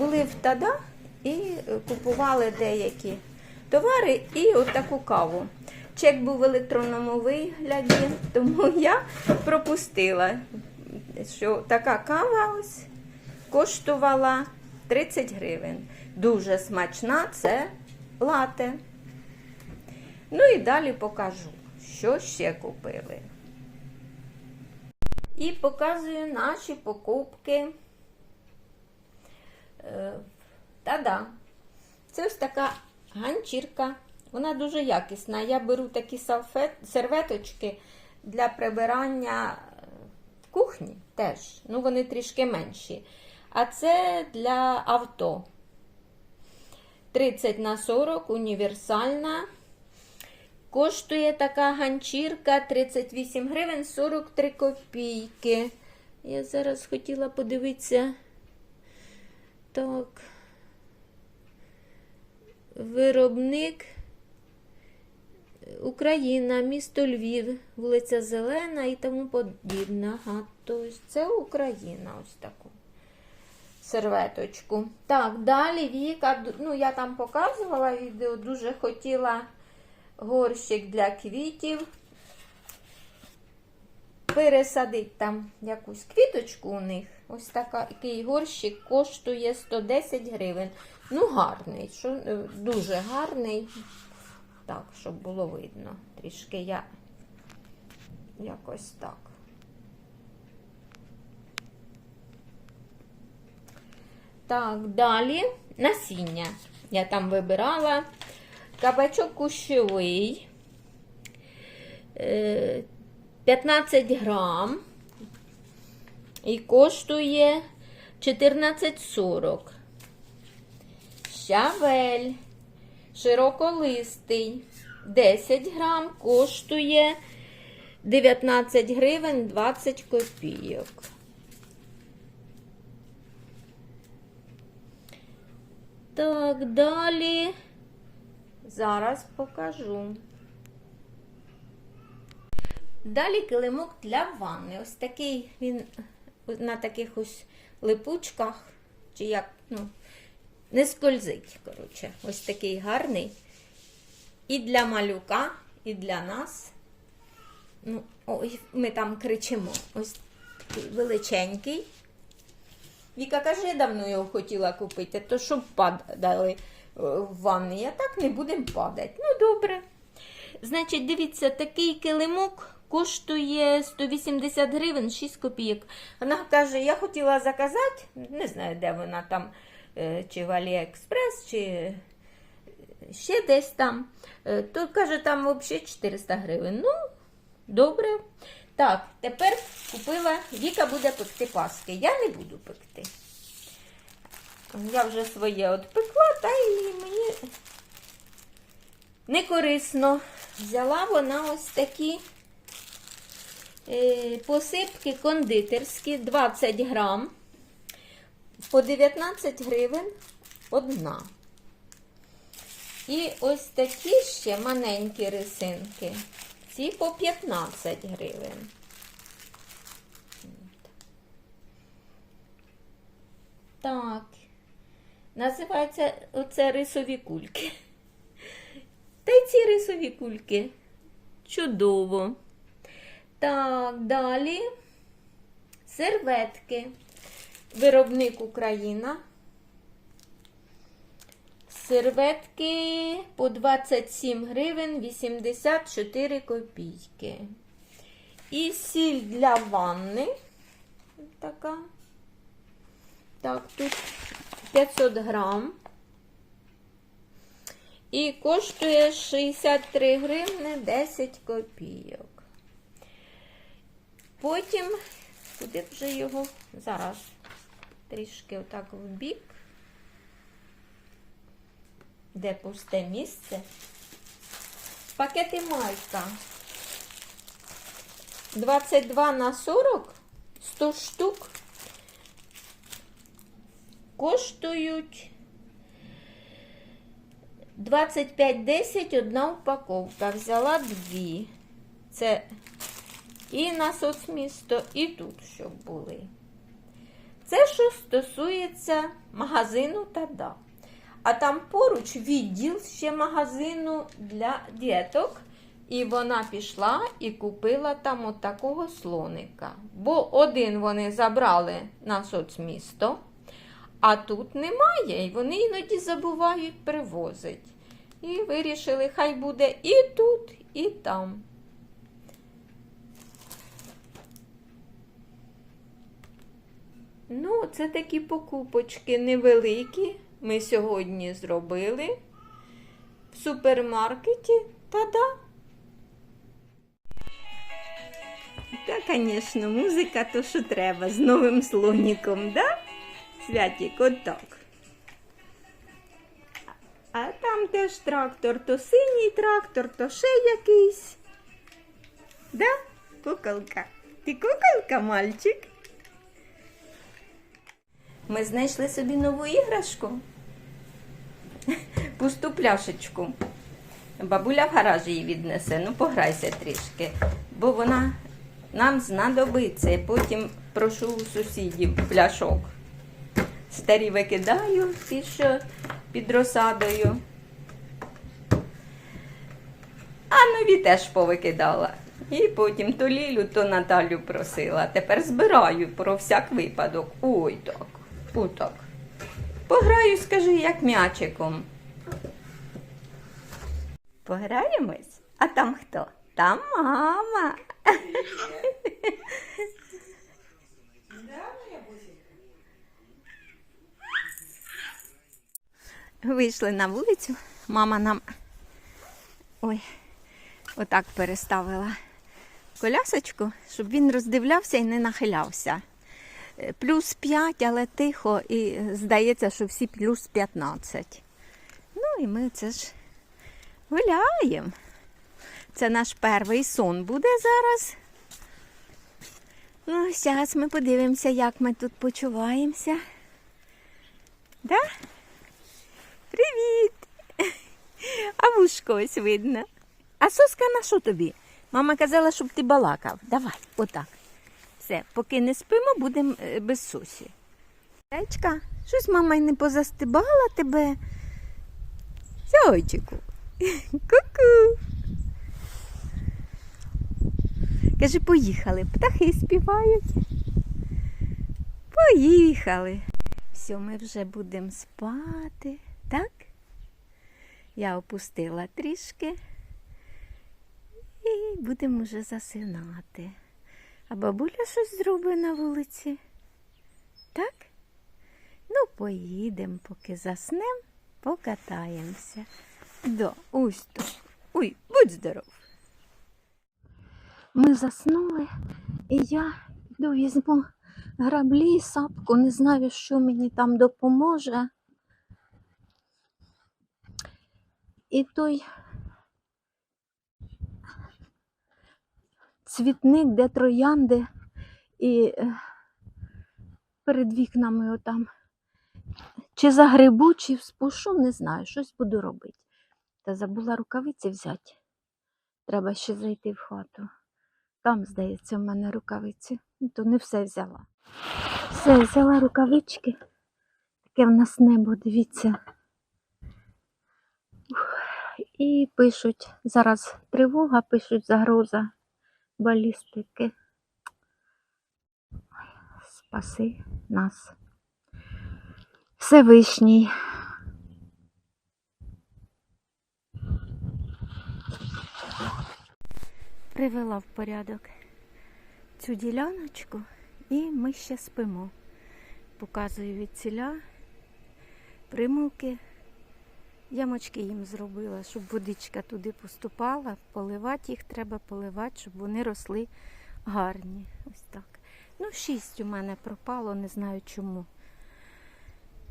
були в Тада і купували деякі товари і от каву. Чек був в електронному вигляді, тому я пропустила, що така кава ось коштувала 30 гривень. Дуже смачна це лате. Ну і далі покажу, що ще купили. І показую наші покупки. Е, Та-да. Це ось така ганчірка. Вона дуже якісна. Я беру такі салфет, серветочки для прибирання е, кухні теж. Ну, вони трішки менші. А це для авто. 30 на 40 універсальна. Коштує така ганчірка 38 гривень 43 копійки. Я зараз хотіла подивитися. Так. Виробник Україна, місто Львів, вулиця Зелена і тому подібне. Ага, тобто це Україна, ось таку серветочку. Так, далі Віка, ну я там показувала відео, дуже хотіла горщик для квітів. Пересадить там якусь квіточку у них. Ось такий горщик коштує 110 гривень. Ну, гарний, що, е, дуже гарний. Так, щоб було видно. Трішки я якось так. Так, далі насіння. Я там вибирала кабачок кущовий. е, 15 грам. І коштує 14,40. Щавель широколистий 10 грам коштує 19 гривень 20 копійок. Так, далі зараз покажу. Далі килимок для ванни. Ось такий він на таких ось липучках, чи як, ну, не скользить, коротше. Ось такий гарний. І для малюка, і для нас. Ну, ой, ми там кричимо. Ось такий величенький. Віка каже, давно його хотіла купити, то щоб падали е, в ванні. А так не будемо падати. Ну, добре. Значить, дивіться, такий килимок коштує 180 гривень 6 копійок. Вона каже, я хотіла заказати, не знаю, де вона там, е, чи в Аліекспрес, чи ще десь там. Е, То каже, там взагалі 400 гривень. Ну, добре. Так, тепер купила, Віка буде пекти паски. Я не буду пекти. Я вже своє отпекла, та і мені не корисно. Взяла вона ось такі е, посипки кондитерські 20 грам. По 19 гривень одна. І ось такі ще маленькі рисинки. Ці по 15 гривень. Так. Називається оце рисові кульки. Та й ці рисові кульки. Чудово. Так, далі серветки. Виробник Україна. Серветки по 27 гривень 84 копійки. І сіль для ванни. Така. Так, тут 500 грам. І коштує 63 гривни 10 копійок. Потім, куди вже його зараз трішки отак в бік, де пусте місце. Пакети майка 22 на 40, 100 штук коштують 25,10 одна упаковка. Взяла дві. Це і на соцмісто, і тут, щоб були. Це що стосується магазину Тада. А там поруч відділ ще магазину для діток. І вона пішла і купила там от такого слоника. Бо один вони забрали на соцмісто, а тут немає, і вони іноді забувають привозить. І вирішили, хай буде і тут, і там. Ну, це такі покупочки невеликі. Ми сьогодні зробили в супермаркеті. Та-да! Та, звісно, музика то що треба з новим слоніком, да? Святік, отак. А там теж трактор, то синій трактор, то ще якийсь. Да? Куколка. Ти куколка, мальчик? Ми знайшли собі нову іграшку. Пусту пляшечку. Бабуля в гараж її віднесе, ну пограйся трішки, бо вона нам знадобиться. Потім прошу у сусідів пляшок. Старі викидаю ті, що під розсадою. А нові теж повикидала. І потім то Лілю, то Наталю просила. Тепер збираю про всяк випадок. Ой так, отак. Пограю, скажи, як м'ячиком. Пограємось? А там хто? Там мама. Вийшли на вулицю. Мама нам ой, отак переставила колясочку, щоб він роздивлявся і не нахилявся. Плюс 5, але тихо, і здається, що всі плюс 15. Ну і ми це ж гуляємо. Це наш перший сон буде зараз. Ну, зараз ми подивимося, як ми тут почуваємося. Да? Привіт! А вушко ось видно. А соска на що тобі? Мама казала, щоб ти балакав. Давай, отак. Все, поки не спимо, будемо е, без сосі. Зайчка, щось мама й не позастибала тебе. Зайчику. Ку-ку. Каже, поїхали. Птахи співають. Поїхали. Все, ми вже будемо спати, так? Я опустила трішки і будемо вже засинати. А бабуля щось зробить на вулиці. Так? Ну, поїдемо, поки заснемо, покатаємося. Ось так. Ой, будь здоров. Ми заснули, і я піду візьму граблі, сапку, не знаю, що мені там допоможе. І той цвітник, де троянди, і е, перед вікнами отам. Чи загребу, чи спушу, не знаю, щось буду робити. Та забула рукавиці взяти. Треба ще зайти в хату. Там, здається, в мене рукавиці. Ну, То не все взяла. Все, взяла рукавички. Таке в нас небо, дивіться. Ух, І пишуть, зараз тривога, пишуть загроза балістики. Спаси нас. Всевишній. Привела в порядок цю діляночку і ми ще спимо. Показую від ціля примулки. Ямочки їм зробила, щоб водичка туди поступала. Поливати їх треба поливати, щоб вони росли гарні. Ось так. Ну, шість у мене пропало, не знаю чому.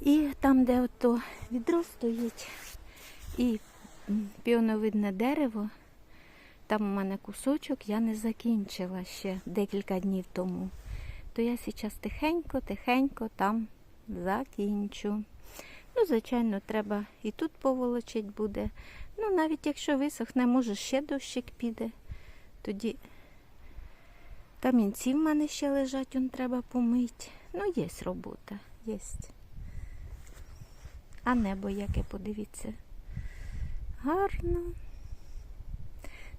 І там, де ото відро стоїть, і піоновидне дерево, там у мене кусочок я не закінчила ще декілька днів тому. То я зараз тихенько, тихенько там закінчу. Ну, звичайно, треба і тут поволочить буде. Ну, навіть якщо висохне, може ще дощик піде. Тоді камінці в мене ще лежать, он треба помити. Ну, є робота, є. А небо яке, подивіться. Гарно.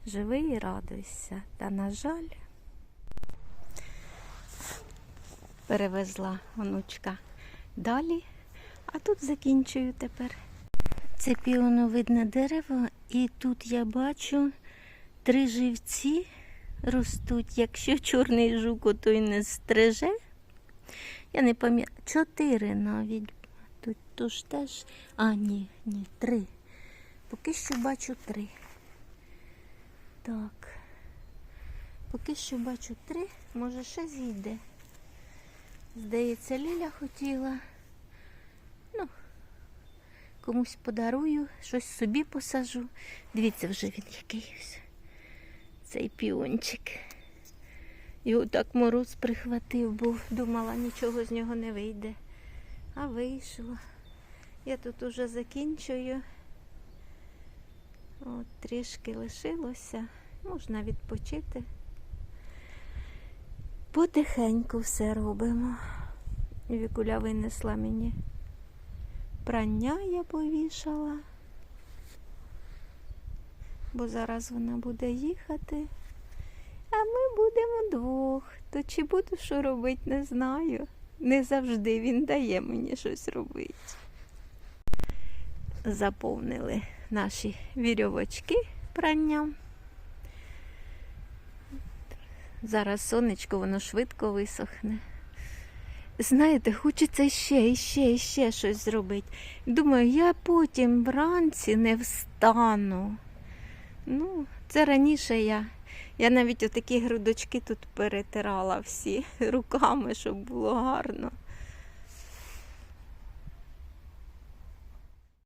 Живи і радуйся. Та, на жаль, перевезла онучка далі, а тут закінчую тепер. Це піоновидне дерево, і тут я бачу три живці ростуть. Якщо чорний жук ото й не стриже, я не пам'ятаю, чотири навіть. Тут тож теж. А, ні, ні, три. Поки що бачу три. Так. Поки що бачу три, може ще зійде. Здається, Ліля хотіла. Комусь подарую, щось собі посажу. Дивіться, вже він якийсь. Цей піончик. Його так мороз прихватив, був, думала, нічого з нього не вийде. А вийшло. Я тут уже закінчую. От, трішки лишилося. Можна відпочити. Потихеньку все робимо. Вікуля винесла мені. Прання я повішала, бо зараз вона буде їхати, а ми будемо двох. То чи буду що робити, не знаю. Не завжди він дає мені щось робити. Заповнили наші вірьовочки пранням. Зараз сонечко, воно швидко висохне. Знаєте, хочеться ще, і ще, і ще щось зробити. Думаю, я потім вранці не встану. Ну, це раніше я. Я навіть отакі грудочки тут перетирала всі руками, щоб було гарно.